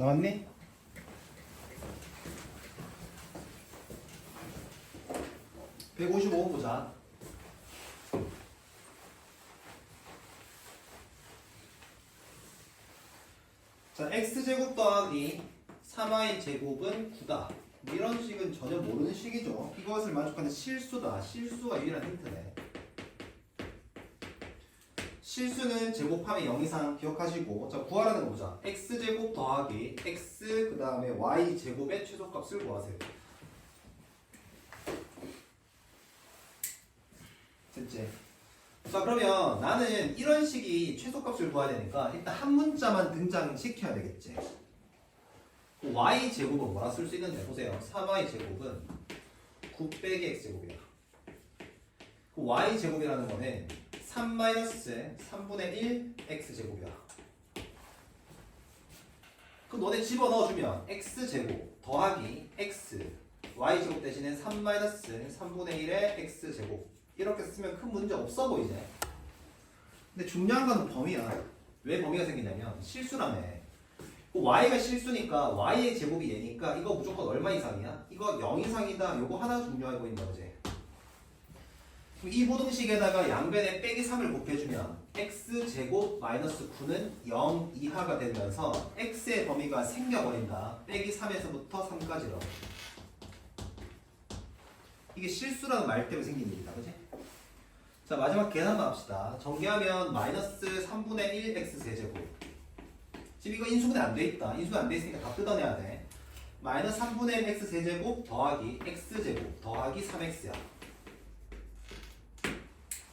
나왔니? (155) 보자. 자 x제곱 더하기 3y 제곱은 9다. 이런 식은 전혀 모르는 식이죠. 이것을 만족하는 실수다. 실수가 유일한 힌트네 실수는 제곱하면 0 이상 기억하시고 자 구하라는 거 보자. X제곱 더하기 x 그 다음에 y 제곱의 최소값을 구하세요. 됐지? 자 그러면 나는 이런 식이 최소값을 구해야 되니까 일단 한 문자만 등장시켜야 되겠지. 그 y 제곱은 뭐라 쓸 수 있는데 보세요. 3y 제곱은 9 빼기 x 제곱이야. 그 y 제곱이라는 거는 3 마이너스 3분의 1 x 제곱이야. 그 너네 집어 넣어주면 x 제곱 더하기 x y 제곱 대신에 3 마이너스 3분의 1의 x 제곱. 이렇게 쓰면 큰 문제 없어 보이지 근데 중요한 건 범위야. 왜 범위가 생기냐면 실수라며. 그 y가 실수니까 y의 제곱이 얘니까 이거 무조건 얼마 이상이야? 이거 0 이상이다. 요거 하나 중요해 보인다 그지? 이 보등식에다가 양변에 빼기 3을 곱해주면 x제곱 마이너스 9는 0 이하가 되면서 x의 범위가 생겨버린다. 빼기 3에서부터 3까지로. 이게 실수라는 말 때문에 생긴 일이다. 그지? 자 마지막 계산만 합시다. 전개하면 마이너스 3분의 1 x 세제곱. 지금 이거 인수분해 안 돼 있다. 인수분해 안 돼 있으니까 다 뜯어내야 돼. 마이너스 3분의 1 x 세제곱 더하기 x 제곱 더하기 3x야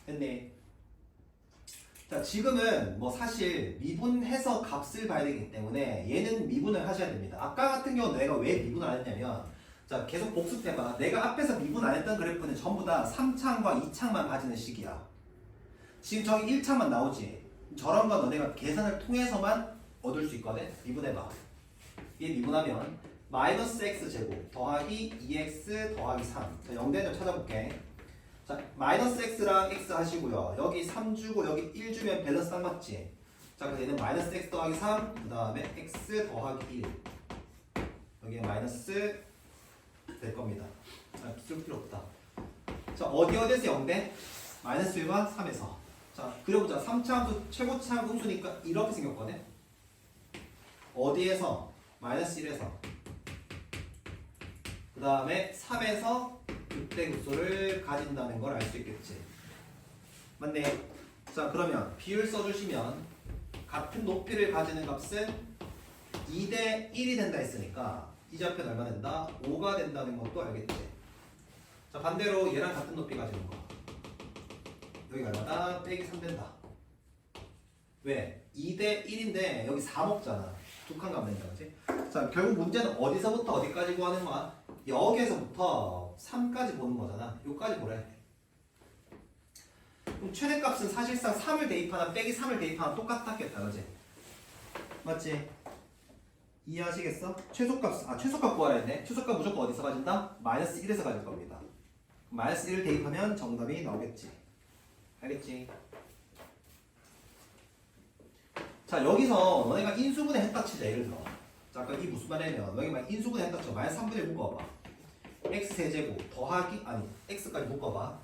됐네 자 지금은 뭐 사실 미분해서 값을 봐야 되기 때문에 얘는 미분을 하셔야 됩니다. 아까 같은 경우는 내가 왜 미분을 안 했냐면 자 계속 복습해봐. 내가 앞에서 미분 안 했던 그래프는 전부 다 3창과 2창만 가지는 식이야. 지금 저기 1창만 나오지? 저런 거 너네가 계산을 통해서만 얻을 수 있거든? 미분해봐. 얘 미분하면 마이너스 x 제곱 더하기 2x 더하기 3 자, 0대는 좀 찾아볼게 자 마이너스 x랑 x 하시고요. 여기 3 주고 여기 1 주면 밸런스 딱 맞지? 자 그래서 얘는 마이너스 x 더하기 3 그 다음에 x 더하기 1 여기에 마이너스 될 겁니다. 자, 쓸 필요 없다. 자 어디 어디에서 0대? 마이너스 1과 3에서. 자 그려보자. 3차 함수 최고차 함수니까 이렇게 생겼거든? 어디에서? 마이너스 1에서. 그 다음에 3에서 극대 급소를 가진다는 걸 알 수 있겠지 맞네 자 그러면 비율 써주시면 같은 높이를 가지는 값은 2대 1이 된다 했으니까 이 좌표는 얼마 된다? 5가 된다는 것도 알겠지 자 반대로 얘랑 같은 높이 가지는 거 여기가 얼마다? 빼기 3 된다 왜? 2대 1인데 여기 4 먹잖아 두칸 가면 된다 그지? 자 결국 문제는 어디서부터 어디까지 구하는 거야? 여기에서부터 3까지 보는 거잖아 여기까지 보래 그럼 최대값은 사실상 3을 대입하나 빼기 3을 대입하나 똑같았겠다 그지? 맞지? 이해하시겠어? 최소값 아 최소값 구하라 했네 최소값 무조건 어디서 가진다? 마이너스 1에서 가질 겁니다 마이너스 1을 대입하면 정답이 나오겠지 알겠지? 자 여기서 너네가 인수분해 했다 치자 예를 들어. 자 아까 이 무슨 말이냐면 너희가 막 인수분해 했다 쳐 마이너스 3분의 1 묶어봐. X 세제곱 더하기 아니 x까지 묶어봐.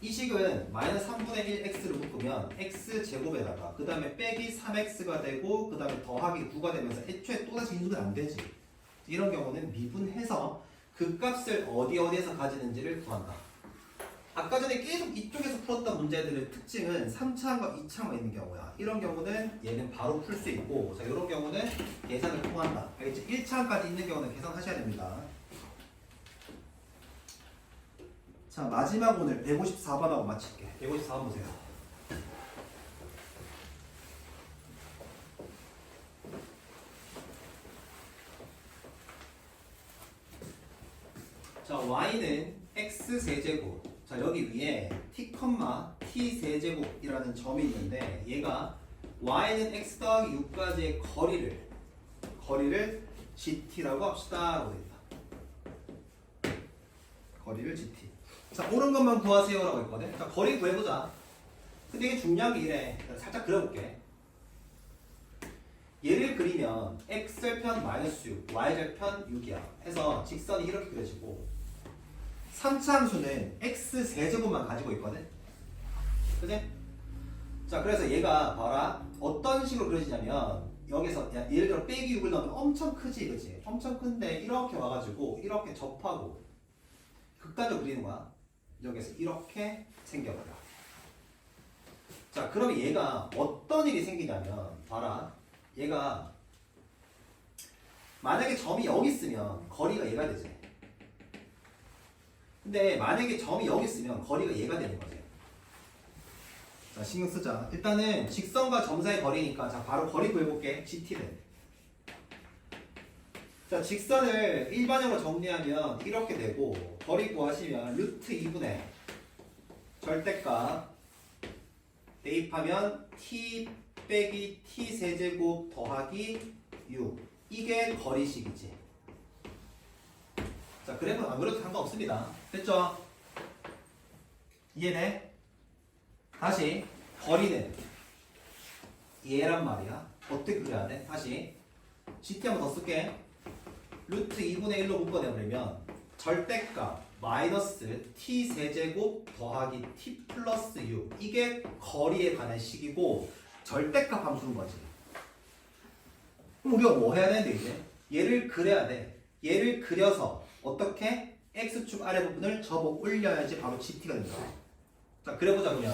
이 식은 마이너스 3분의 1 x를 묶으면 x 제곱에다가 그 다음에 빼기 3x가 되고 그 다음에 더하기 9가 되면서 애초에 또다시 인수분해 안 되지. 이런 경우는 미분해서 그 값을 어디 어디에서 가지는지를 구한다 아까 전에 계속 이쪽에서 풀었던 문제들의 특징은 3차과 2차만 있는 경우야. 이런 경우는 얘는 바로 풀 수 있고, 자, 이런 경우는 계산을 통한다. 알겠지? 1차까지 있는 경우는 계산하셔야 됩니다. 자, 마지막 오늘 154번하고 마칠게. 154번 보세요. 자, y는 x 세제곱. 자, 여기 위에 t, t 세제곱이라는 점이 있는데 얘가 y는 x 더하기 6까지의 거리를 거리를 gt라고 합시다. 라고 되있다 거리를 gt. 자, 옳은 것만 구하세요. 라고 했거든. 자, 거리 구해보자. 근데 이게 중요한 게 이래. 살짝 그려볼게. 얘를 그리면 x절편 마이너스 6, y절편 6이야. 해서 직선이 이렇게 그려지고 3차 함수는 x 세제곱만 가지고 있거든. 그지? 자, 그래서 얘가 봐라. 어떤 식으로 그려지냐면 여기서 야, 예를 들어 빼기 6을 넣으면 엄청 크지, 그지? 엄청 큰데 이렇게 와가지고 이렇게 접하고 극단적으로 그리는 거야. 여기서 이렇게 생겨버려. 자, 그러면 얘가 어떤 일이 생기냐면 봐라. 얘가 만약에 점이 여기 있으면 거리가 얘가 되지. 근데 만약에 점이 여기 있으면 거리가 얘가 되는 거지. 자, 신경 쓰자. 일단은 직선과 점 사이 거리니까 자, 바로 거리 구해볼게. GT를. 자, 직선을 일반형으로 정리하면 이렇게 되고 거리 구하시면 루트 2분의 절대값 대입하면 t 빼기 t 세제곱 더하기 6 이게 거리식이지. 자, 그래도 상관없습니다. 됐죠? 이해돼? 다시 거리는 얘란 말이야. 어떻게 그려야 돼? 다시 GT 한번 더 쓸게. 루트 2분의 1로 묶어내버리면 절대값 마이너스 t 세제곱 더하기 t 플러스 6 이게 거리에 관한 식이고 절대값 함수인 거지. 그럼 우리가 뭐 해야 되는데 이제 얘를 그려야 돼. 얘를 그려서 어떻게 x축 아래 부분을 접어 올려야지 바로 GT가 된다. 자 그려보자 그러면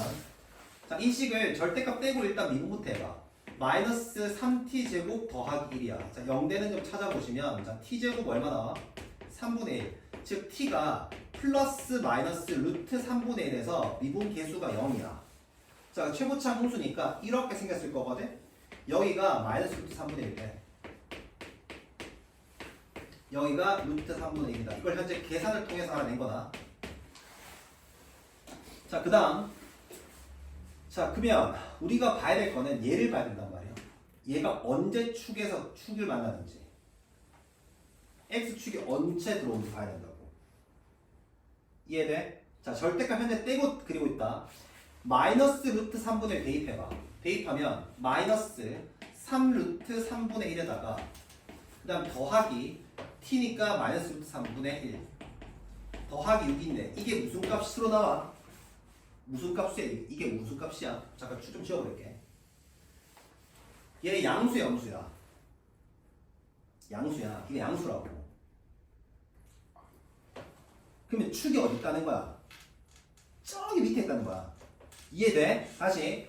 자, 이 식을 절대값 떼고 일단 미분부터 해봐. 마이너스 3t 제곱 더하기 1이야. 자, 0되는 점 찾아보시면 자, t 제곱 얼마 나와? 3분의 1. 즉 t가 플러스 마이너스 루트 3분의 1에서 미분 계수가 0이야. 자, 최고차 함수니까 이렇게 생겼을 거거든. 여기가 마이너스 루트 3분의 1대. 여기가 루트 3분의 1이다. 이걸 현재 계산을 통해서 하나 낸 거다. 자, 그 다음. 자, 그러면 우리가 봐야 될 거는 얘를 봐야 된단 말이야. 얘가 언제 축에서 축을 만나는지. x축이 언제 들어오는지 봐야 된다고. 이해돼? 자, 절대값 현재 떼고 그리고 있다. 마이너스 루트 3분의 1 대입해봐. 대입하면 마이너스 3 루트 3분의 1에다가 그 다음 더하기 t니까 마이너스 루트 3분의 1 더하기 6인데 이게 무슨 값으로 나와? 무슨 값이야? 이게? 무슨 값이야? 잠깐 좀 지워볼게. 얘 양수야, 염수야? 양수야. 이게 양수라고. 그러면 축이 어디 있다는 거야? 저기 밑에 있다는 거야. 이해돼? 다시.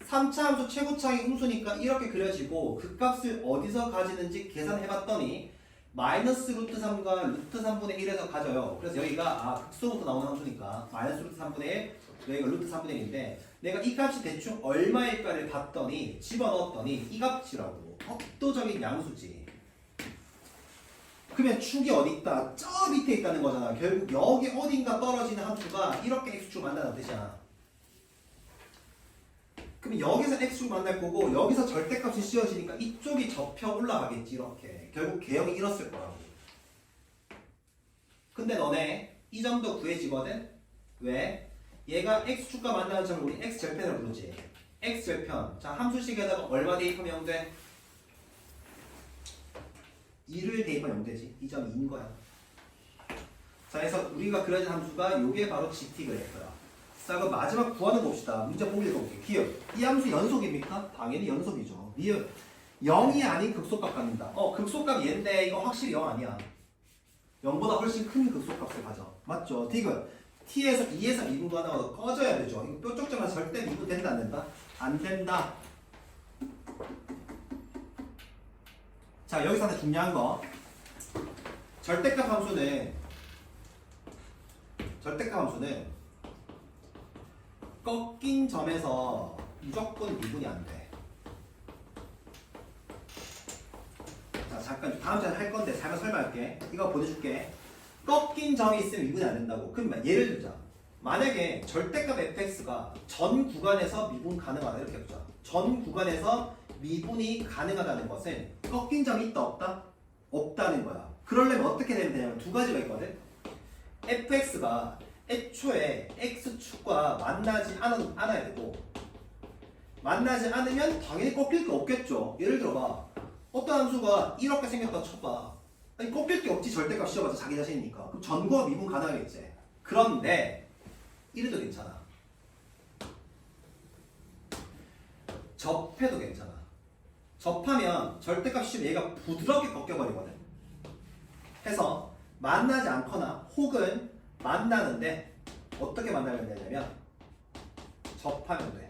3차 함수 최고차이 음수니까 이렇게 그려지고 그 값을 어디서 가지는지 계산해봤더니 마이너스 루트 3과 루트 3분의 1에서 가져요. 그래서 여기가 아 극소부터 나오는 함수니까 마이너스 루트 3분의 1 여기가 루트 3분의 1인데 내가 이 값이 대충 얼마일까를 봤더니 집어넣었더니 이 값이라고 압도적인 양수지. 그러면 축이 어디 있다? 저 밑에 있다는 거잖아. 결국 여기 어딘가 떨어지는 함수가 이렇게 x축 만나는 뜻이야. 그럼 여기서 x축 만날 거고 여기서 절대값이 씌워지니까 이쪽이 접혀 올라가겠지 이렇게. 결국 개형이 이렇을 거라고. 근데 너네 이 점도 구해지거든? 왜? 얘가 x축과 만나는 점을 우리 x절편으로 부르지. x절편. 자 함수식에다가 얼마 대입하면 돼? 2를 대입하면 0 되지. 이 점이 2인 거야. 자, 그래서 우리가 그려진 함수가 요게 바로 GT 그래프야. 자, 그럼 마지막 구하는 거 봅시다. 문제 보기 읽어볼게. 기억. 이 함수 연속입니까? 당연히 연속이죠. 미음. 0이 아닌 극소값 갖는다. 어, 극소값 얘인데 이거 확실히 0 아니야. 0보다 훨씬 큰 극소값을 가져. 맞죠? 디귿. t에서 2에서 미분도 하나가 꺼져야 되죠. 이거 뾰족점은 절대 미분 된다 안 된다? 안 된다. 자 여기서 하나 중요한 거 절대값 함수는 절대값 함수는 꺾인 점에서 무조건 미분이 안 돼. 자 잠깐 다음 시간에 할 건데 잠깐 설명할게. 이거 보내줄게. 꺾인 점이 있으면 미분이 안 된다고. 그럼 예를 들자. 만약에 절대값 fx가 전 구간에서 미분 가능하다 이렇게 해보자. 전 구간에서 미분이 가능하다는 것은 꺾인 점이 있다 없다? 없다는 거야. 그러려면 어떻게 되면 되냐면 두 가지가 있거든. fx가 애초에 x축과 만나지 않, 않아야 되고 만나지 않으면 당연히 꺾일 게 없겠죠. 예를 들어봐. 어, 어떤 함수가 이렇게 생겼다 쳐봐. 아니 꺾일 게 없지 절대값 씌워봐서 자기 자신이니까. 그럼 전과 미분 가능하겠지. 그런데 이래도 괜찮아. 접해도 괜찮아. 접하면 절대값 씌우면 얘가 부드럽게 꺾여버리거든. 해서 만나지 않거나 혹은 만나는데 어떻게 만나면 되냐면 접하면 돼.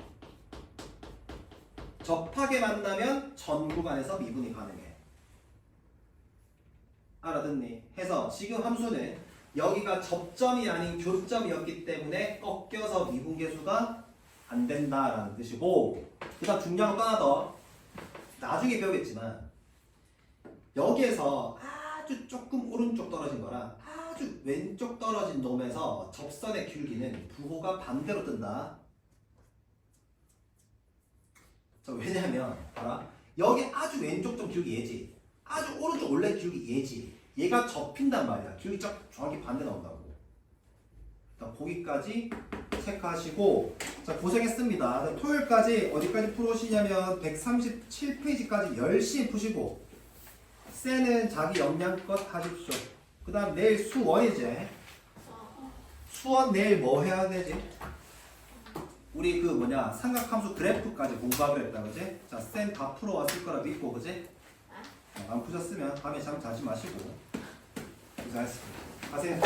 접하게 만나면 전 구간에서 미분이 가능해. 알아듣니? 해서 지금 함수는 여기가 접점이 아닌 교점이었기 때문에 꺾여서 미분 계수가 안 된다라는 뜻이고 그다음 중요한 거 하나 더 나중에 배우겠지만 여기에서 아주 조금 오른쪽 떨어진 거랑 아주 왼쪽 떨어진 놈에서 접선의 길기는 부호가 반대로 뜬다. 자, 왜냐면 봐라. 여기 아주 왼쪽 좀 길기 얘지. 아주 오른쪽 원래 길기 얘지. 얘가 접힌단 말이야. 길기 쫙 정확히 반대 나온다고. 자, 거기까지 체크하시고. 자 고생했습니다. 네, 토요일까지 어디까지 풀어오시냐면 137페이지까지 열심히 푸시고 쌤은 자기 역량껏 하십시오. 그 다음 내일 수원이지. 수원 내일 뭐 해야 되지? 우리 그 뭐냐 삼각함수 그래프까지 공부하기로 했다 그지? 자 쌤 다 풀어왔을 거라 믿고 그지? 어, 안 푸셨으면 밤에 잠 자지 마시고 고생하셨습니다. 가세요.